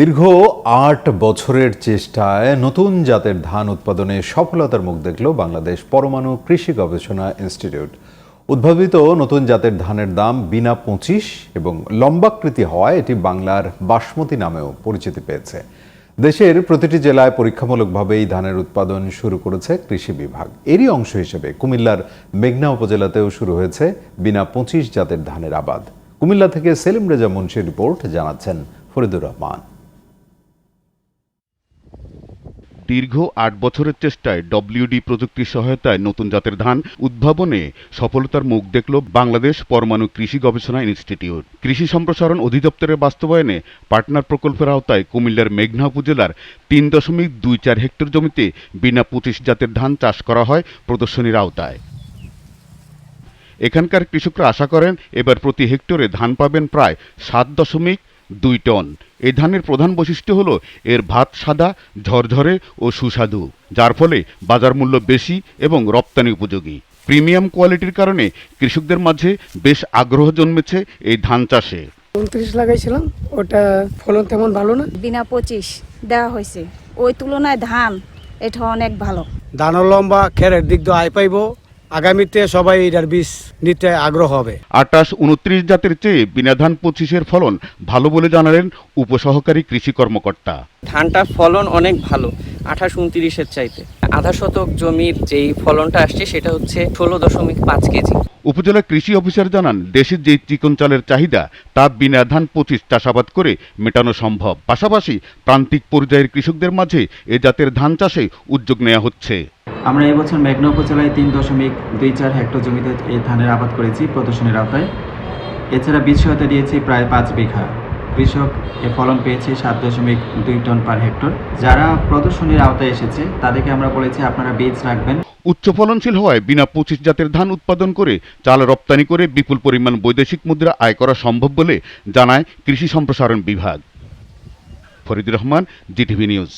দীর্ঘ আট বছরের চেষ্টায় নতুন জাতের ধান উৎপাদনে সফলতার মুখ দেখল বাংলাদেশ পরমাণু কৃষি গবেষণা ইনস্টিটিউট। উদ্ভাবিত নতুন জাতের ধানের দাম বিনা পঁচিশ এবং লম্বাকৃতি হওয়ায় এটি বাংলার বাসমতি নামেও পরিচিতি পেয়েছে। দেশের প্রতিটি জেলায় পরীক্ষামূলকভাবে এই ধানের উৎপাদন শুরু করেছে কৃষি বিভাগ। এরই অংশ হিসেবে কুমিল্লার মেঘনা উপজেলাতেও শুরু হয়েছে বিনা পঁচিশ জাতের ধানের আবাদ। কুমিল্লা থেকে সেলিম রেজা মুন্সির রিপোর্ট, জানাচ্ছেন ফরিদুর রহমান। দীর্ঘ আট বছরের চেষ্টায় ডব্লিউডি প্রযুক্তির সহায়তায় নতুন জাতের ধান উদ্ভাবনে সফলতার মুখ দেখল বাংলাদেশ পরমাণু কৃষি গবেষণা ইনস্টিটিউট। কৃষি সম্প্রসারণ অধিদপ্তরের বাস্তবায়নে পার্টনার প্রকল্পের আওতায় কুমিল্লার মেঘনা উপজেলার তিন দশমিক দুই চার হেক্টর জমিতে বিনা পঁচিশ জাতের ধান চাষ করা হয় প্রদর্শনীর আওতায়। এখানকার কৃষকরা আশা করেন, এবার প্রতি হেক্টরে ধান পাবেন প্রায় সাত দশমিক দুই টন। এই ধানের প্রধান বৈশিষ্ট্য হলো এর ভাত সাদা ঝরঝরে ও সুস্বাদু যার ফলে বাজার মূল্য বেশি এবং রপ্তানি উপযোগী। প্রিমিয়াম কোয়ালিটির কারণে কৃষকদের মাঝে বেশ আগ্রহ জন্মেছে এই ধান চাষে। উনত্রিশ লাগাইছিলাম ওটা ফলন তেমন ভালো না। বিনা পঁচিশ দেওয়া হয়েছে। ওই তুলনায় ধান এটা অনেক ভালো। ধানের লম্বা খেরের দিক দিয়ে আয় পাইব। আগামীতে সবাই এটার বীজ নিতে আগ্রহ হবে। আটাশ উনত্রিশ জাতের চেয়ে বিনা ধান পঁচিশের ফলন ভালো বলে জানালেন উপসহকারী কৃষি কর্মকর্তা। ধানটার ফলন অনেক ভালো আঠাশ উনত্রিশের চাইতে। আধা শতক জমির যেই ফলনটা আসছে সেটা হচ্ছে ষোলো দশমিক পাঁচ কেজি। উপজেলা কৃষি অফিসার জানান দেশের যে চিকন চালের চাহিদা তা বিনা ধান পঁচিশ চাষাবাদ করে মেটানো সম্ভব। পাশাপাশি প্রান্তিক পর্যায়ের কৃষকদের মাঝে এ জাতের ধান চাষে উদ্যোগ নেওয়া হচ্ছে। আমরা এবছর মেঘনা উপজেলায় তিন দশমিক দুই চার হেক্টর জমিতে এই ধানের আবাদ করেছি প্রদর্শনীর আওতায়। এছাড়া বীজ সহায়তা দিয়েছি প্রায় পাঁচ বিঘা। কৃষক ফলন পেয়েছে সাত দশমিক দুই টন পার হেক্টর। যারা প্রদর্শনীর আওতায় এসেছে, তাদেরকে আমরা বলেছি আপনারা বীজ রাখবেন। উচ্চ ফলনশীল হওয়ায় বিনা পঁচিশ জাতের ধান উৎপাদন করে চাল রপ্তানি করে বিপুল পরিমাণ বৈদেশিক মুদ্রা আয় করা সম্ভব বলে জানায় কৃষি সম্প্রসারণ বিভাগ। Faridur Rahman GTV news